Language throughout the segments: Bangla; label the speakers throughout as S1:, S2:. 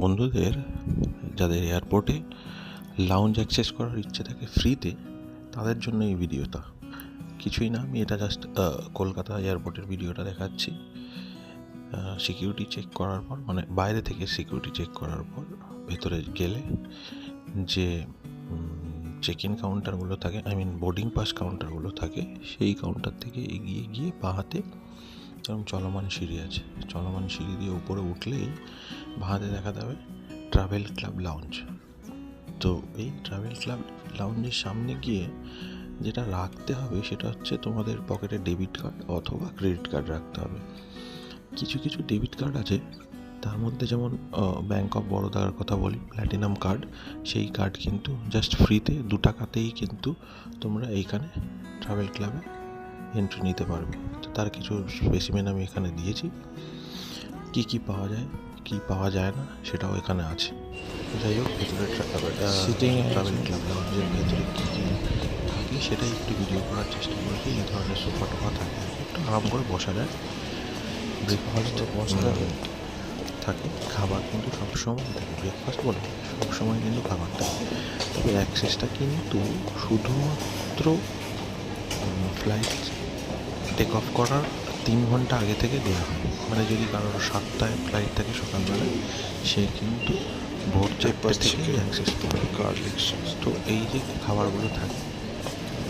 S1: বন্ধুদের যাদের এয়ারপোর্টে লাউঞ্জ অ্যাক্সেস করার ইচ্ছে থাকে ফ্রিতে তাদের জন্য এই ভিডিওটা কিছুই না, আমি এটা জাস্ট কলকাতা এয়ারপোর্টের ভিডিওটা দেখাচ্ছি। সিকিউরিটি চেক করার পর মানে বাইরে থেকে সিকিউরিটি চেক করার পর ভেতরে গেলে যে চেক ইন কাউন্টারগুলো থাকে আই মিন বোর্ডিং পাস কাউন্টারগুলো থাকে, সেই কাউন্টার থেকে এগিয়ে গিয়ে বাঁ হাতে যেরকম চলমান সিঁড়ি আছে। চলমান সিঁড়ি দিয়ে উপরে উঠলেই ভাঁতে দেখা যাবে ট্রাভেল ক্লাব লাউঞ্জ। তো এই ট্রাভেল ক্লাব লাউঞ্জের সামনে গিয়ে যেটা রাখতে হবে সেটা হচ্ছে তোমাদের পকেটে ডেবিট কার্ড অথবা ক্রেডিট কার্ড রাখতে হবে। কিছু কিছু ডেবিট কার্ড আছে, তার মধ্যে যেমন ব্যাঙ্ক অফ বরোদার কথা বলি প্ল্যাটিনাম কার্ড সেই কার্ড কিন্তু জাস্ট ফ্রিতে দু টাকাতেই কিন্তু তোমরা এইখানে ট্রাভেল ক্লাবে এন্ট্রি নিতে পারবে। তো তার কিছু স্পেসিমেন আমি এখানে দিয়েছি। কি কি পাওয়া যায় কি পাওয়া যায় না সেটাও এখানে আছে। যাই হোক ভেতরে
S2: Sitting
S1: ট্রাভেল ক্লাব লাউঞ্জের ভেতরে কী কী থাকে সেটাই একটু ভিডিও করার চেষ্টা করেছি। এই ধরনের সোফা টোফা থাকে। একটু আরাম করে বসা যায়। ব্রেকফাস্ট
S2: বসা
S1: থাকে। খাবার কিন্তু সবসময় থাকে। ব্রেকফাস্ট বলে সবসময় কিন্তু খাবার থাকে। তবে অ্যাক্সেসটা কিন্তু শুধুমাত্র ফ্লাইট টেক অফ করার তিন ঘণ্টা আগে থেকে দেওয়া হয়। মানে যদি কারোর সাতটায় ফ্লাইট থাকে সকালবেলায় সে কিন্তু ভোর চারটে থেকে অ্যাক্সেস পাবে
S2: গার্লিক
S1: তো এই যে খাবারগুলো থাকে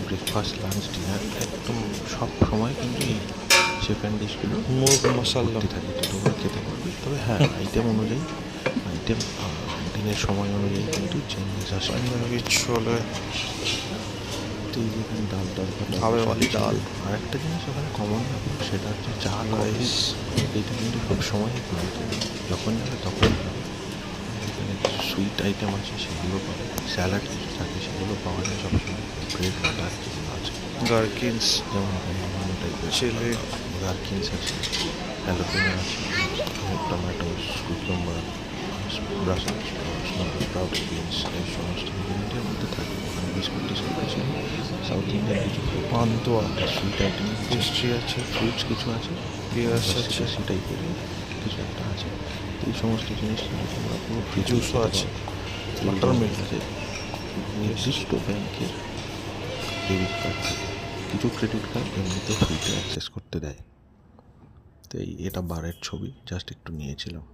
S1: ব্রেকফাস্ট লাঞ্চ ডিনার একদম সব সময় কিন্তু এই অ্যান্ড ডিশগুলো
S2: মুগ মশলা
S1: থাকে। তো তোমরা খেতে পারবে। তবে হ্যাঁ আইটেম অনুযায়ী আইটেম দিনের সময় অনুযায়ী কিন্তু চেঞ্জেস আসে
S2: পাঞ্জাবি ছোলে
S1: তো এই যে ডাল ডাল
S2: হাওয়াই ওয়ালি ডাল।
S1: আর একটা জিনিস ওখানে কমন ব্যাপার সেটা হচ্ছে চা
S2: রাইস
S1: এটা কিন্তু সব সময়ই পাবে যখন যাবে তখন পাবে এখানে কিছু সুইট আইটেম আছে সেগুলো পাবে স্যালাড কিছু থাকে সেগুলো পাওয়া যায় সবসময়। ব্রেড বাটার যেগুলো আছে।
S2: গার্কিন্স
S1: যেমন অন্যান্য টাইপের
S2: চিলি
S1: গার্কিন্স আছে। হ্যালোপিনো আছে। Tomato cucumber brussel sprout beans এই সমস্ত ইন্ডিয়ার সাউথ ইন্ডিয়ান কিছু
S2: পান্তুয়া
S1: সুইট আইটেম
S2: পেস্ট্রি আছে
S1: ফ্রুটস কিছু আছে
S2: পেঁয়াজ আছে
S1: সেই টাইপের কিছু একটা আছে। এই সমস্ত জিনিস তোমরা পুরো
S2: জুসও আছে।
S1: বাটার মিল্ক আছে। নির্দিষ্ট ব্যাংকের ডেবিট কার্ড কিছু ক্রেডিট কার্ড এমনিতে ফ্রিতে অ্যাক্সেস করতে দেয়। তো এই এটা বারের ছবি জাস্ট একটু নিয়েছিলাম।